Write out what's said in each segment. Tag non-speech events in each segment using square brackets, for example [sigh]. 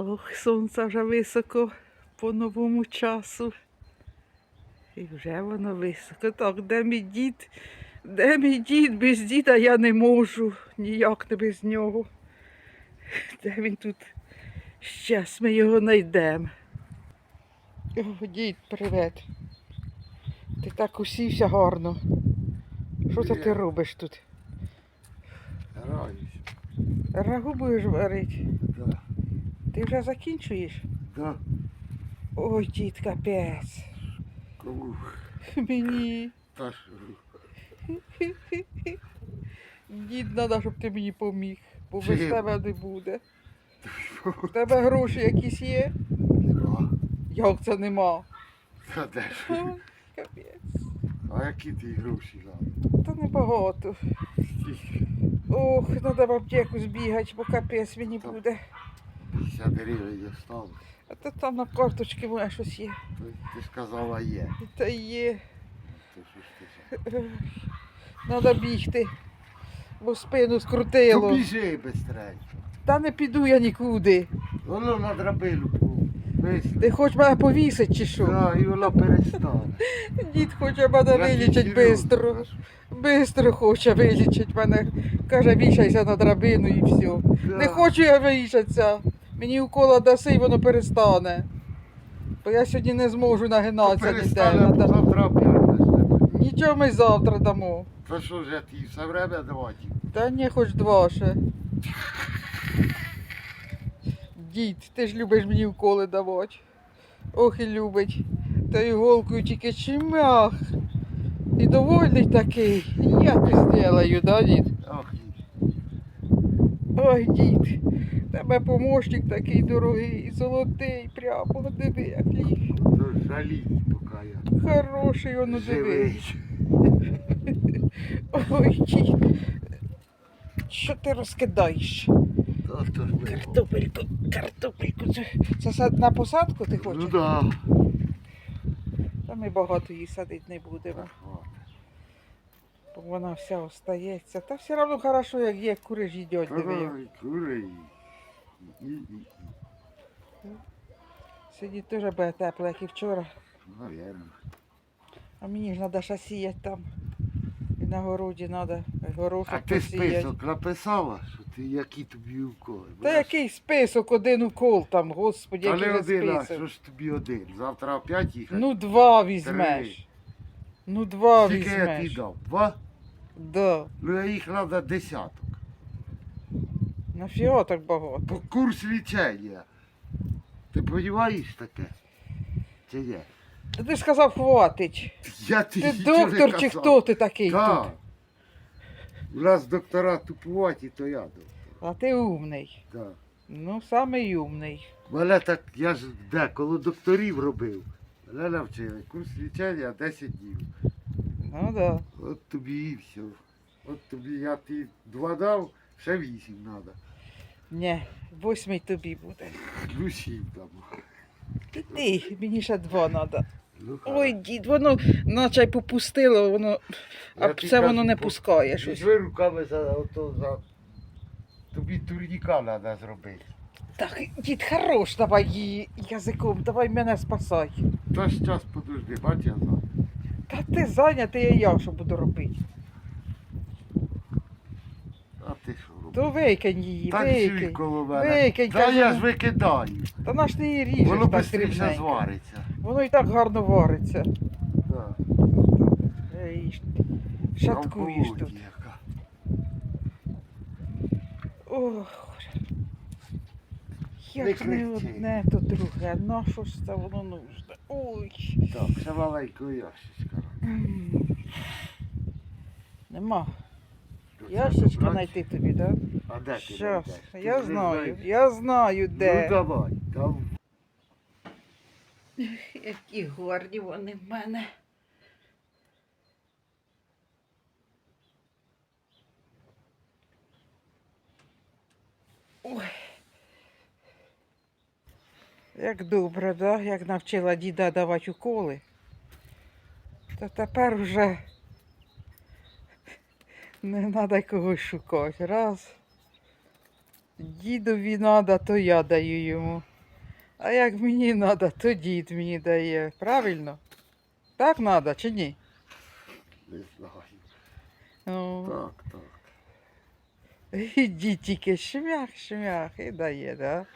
Ох, сонце вже високо по новому часу. І вже воно високо. Так, де мій дід? Де мій дід? Без діда я не можу. Ніяк не без нього. Де він тут? Щас ми його знайдемо. О, дід, привіт. Ти так усівся гарно. Що це ти робиш тут? Рагу будеш варити? Ти вже закінчуєш? Да. Ой, дід, капець. Кому? Мені. Та що? Дід, треба, щоб ти мені поміг, бо без Чим? тебе не буде. У тебе гроші якісь є? Нема. Як це нема? Та де ж? Ха, Капець. А які ти гроші дав? Та небагато. Скільки? Ох, треба в аптеку збігати, бо капець мені буде. 50 гривень осталось. А то там на карточці моє щось є. Ти ж казала є. Та є. То що ж ти? ж? Треба бігти, бо спину скрутило. біжи бистренько. Та не піду я нікуди. Воно на драбину висне. Ти хочеш мене повісити чи що? Да, і вона перестане. Дід хоче мене вилічить тобі бистро. Хоче вилічить мене. Каже, вішайся на драбину і все. Да. Не хочу я виїжджатися. Мені укола даси і воно перестане. Бо я сьогодні не зможу нагинатися ніде. перестане, Надо- завтра опять. Нічого ми завтра дамо. Та що ж я ті все время давати? Та ні, хоч два ще. Дід, ти ж любиш мені уколи давати. Ох і любить. Та іголкою тільки чимах. І довольний такий. Я ти зроблю, да, дід? Ох, і Ой, дід, тебе помощник такий дорогий, і золотий, прямо диви, як ліг. то жаліть, поки я. Хороший воно диви. [laughs] Ой, дід. Що ти розкидаєш? Картопельку, картопельку. Це, на посадку ти хочеш? Ну да. Та ми багато її садити не будемо, бо вона вся остається. Та все одно хорошо, як є, кури ж. Ой, кури. Сьогодні теж буде тепло, як і вчора. Навірно. А мені ж треба ще сіяти там. І на городі треба горошок А ти посіяти. список написала, що ти які тобі уколи? Та який список, один укол там, господи, Та який не один, а список. що ж тобі один? Завтра опять їхати? Ну два візьмеш. Ну два Скільки я тобі візьмеш. дав? Два? Да. Ну а їх треба десяток. Нафіга так багато? По курс лічення. Ти розумієш таке? Чи? Та ти ж сказав, хватить. Я ти, Ти нічого не доктор чи казав. хто ти такий Так. тут? У нас доктора тупуваті, то я доктор. А ти умний. Да. Ну, самий умний. Мене так, я ж де, коло докторів робив. Мене навчили. Курс лічення 10 днів. Ну да. От тобі і все. От тобі я ти два дав, ще вісім треба. Ні, восьмий тобі буде. Сім там. Ти, мені ще два треба. Ну, Ой, дід, воно наче й попустило, воно, а Я тобі це воно кажу, не бо- пускає щось. Руками за ото за. Тобі турніка треба зробити. Так, дід, хорош, давай її язиком, давай мене спасай. Та ж час подожди, бач я за. Та ти зайнятий, а я що буду робити? А ти що? То викинь її, Танцюй викинь. коло мене. Викинь, Та я ж викидаю. Та наш ти її ріжеш Воно так швидше дрібненько. звариться. Воно і так гарно вариться. Так. Ей, Шаткуєш тут. яка. Ох. Не Як не кричи. одне, то друге. На що ж це воно нужне? Ой. Так, ще маленького ящичка. М. Нема. Ящичка знайти тобі, так? А де ти Щас. Ти Я знаю. Я знаю де. Ну давай, там. Які горді вони в мене. Ой. Як добре, да? як навчила діда давати уколи. То тепер вже не треба когось шукати. Раз. Дідові треба, то я даю йому. А як мені треба, то дід мені дає. Правильно? Так треба чи ні? Не знаю. Ну, Так, так. і дід тільки шмях, шмях і дає, да?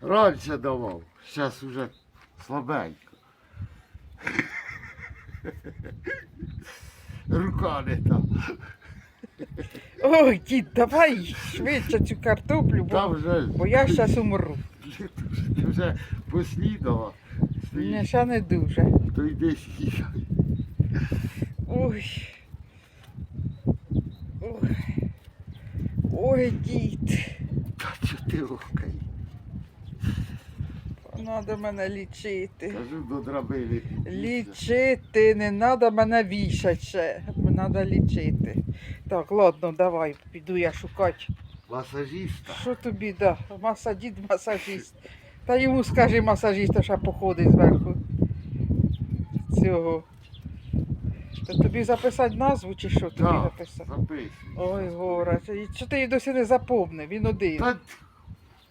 Раніше давав, зараз уже слабенько. [laughs] Рука не та. Ой, дід, давай швидше цю картоплю, бо, вже бо я зараз умру. ти вже поснідала. Ні, Стоїш, ще не дуже. то йди сідай. Ой. Ой. Ой, дід. Та чого ти окей? Надо мене лічити. Кажу до драбини. Лічити, не треба мене вішати ще. Треба лічити. Так, ладно, давай, піду я шукати. Масажиста. Що тобі да? Маса масажист. Та йому скажи масажист, що походить зверху. Цього. Та тобі записати назву чи що тобі Так, записати? записуй. Ой, і що ти її досі не запомнив, він один. Та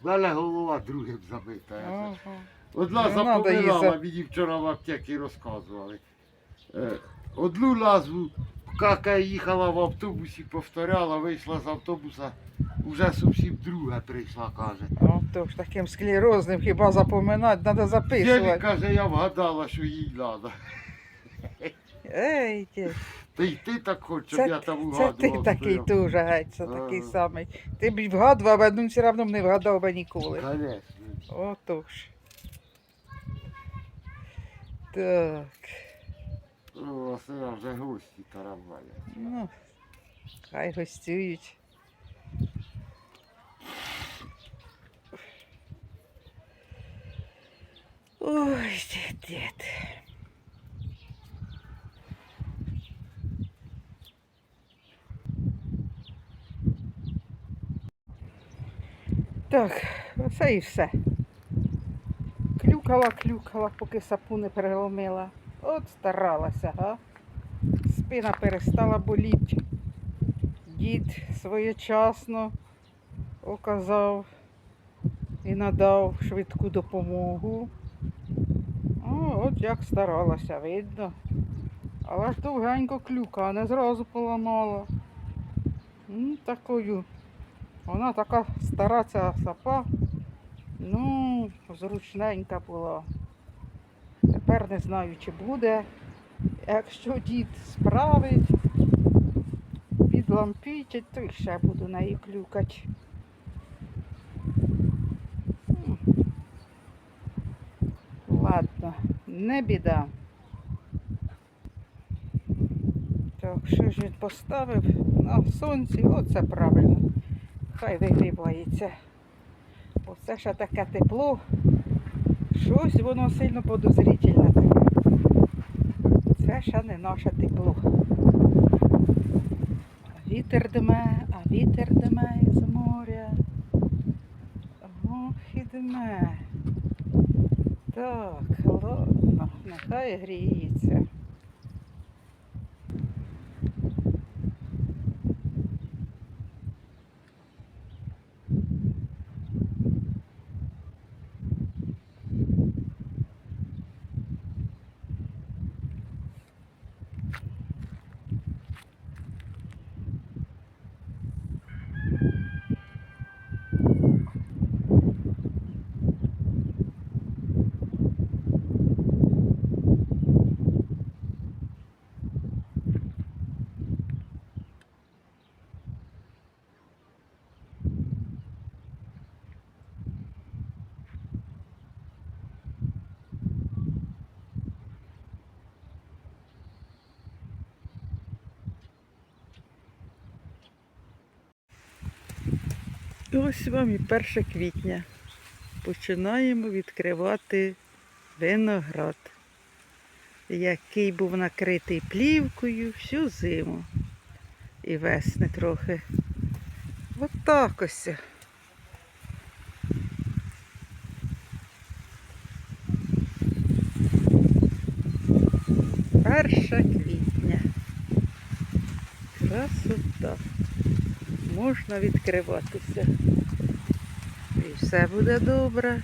в мене голова другим забита. я Ага. Одна Не надо запоминала, за- мені вчора в аптеці розказували. Е, Одну назву, я їхала в автобусі, повторяла, вийшла з автобуса, вже зовсім друга прийшла, каже. О, то ж таким склерозним хіба запоминати, треба Єлі, записувати. каже, я вгадала, що їй треба. Ей, ті, Та й ти так хочеш, щоб я там це ти угадував. такий стояв. дуже геть, це такий самий. Ти б вгадував, а ну все одно б не вгадав би ніколи. Конечно. Отож. Так, О, Василя вже гості тарабанять. ну, хай гостюють. Ой, дід, дід. Так, оце і все. Клюкала, клюкала, поки сапу не переломила. От старалася, га? Спина перестала боліти. Дід своєчасно оказав і надав швидку допомогу. О, от як старалася, видно. Але ж довгенько клюка, а не зразу поламала. Такою. Вона така стара ця сапа. Ну, зручненька була. Тепер не знаю, чи буде. Якщо дід справить, підлампічить, то ще буду нею клюкати. Ладно, не біда. Так, що ж він поставив на сонці? Оце правильно. Хай вигрівається. Оце ще таке тепло. Щось воно сильно подозрительне. Це ще не наше тепло. А Вітер дме, а вітер дме із моря. Ох, і дме. Так, ладно, нехай гріється. Ось вам і 1 квітня. Починаємо відкривати виноград, який був накритий плівкою всю зиму. І весни трохи. От так ось. Перша квітня. Красота можна відкриватися. І все буде добре.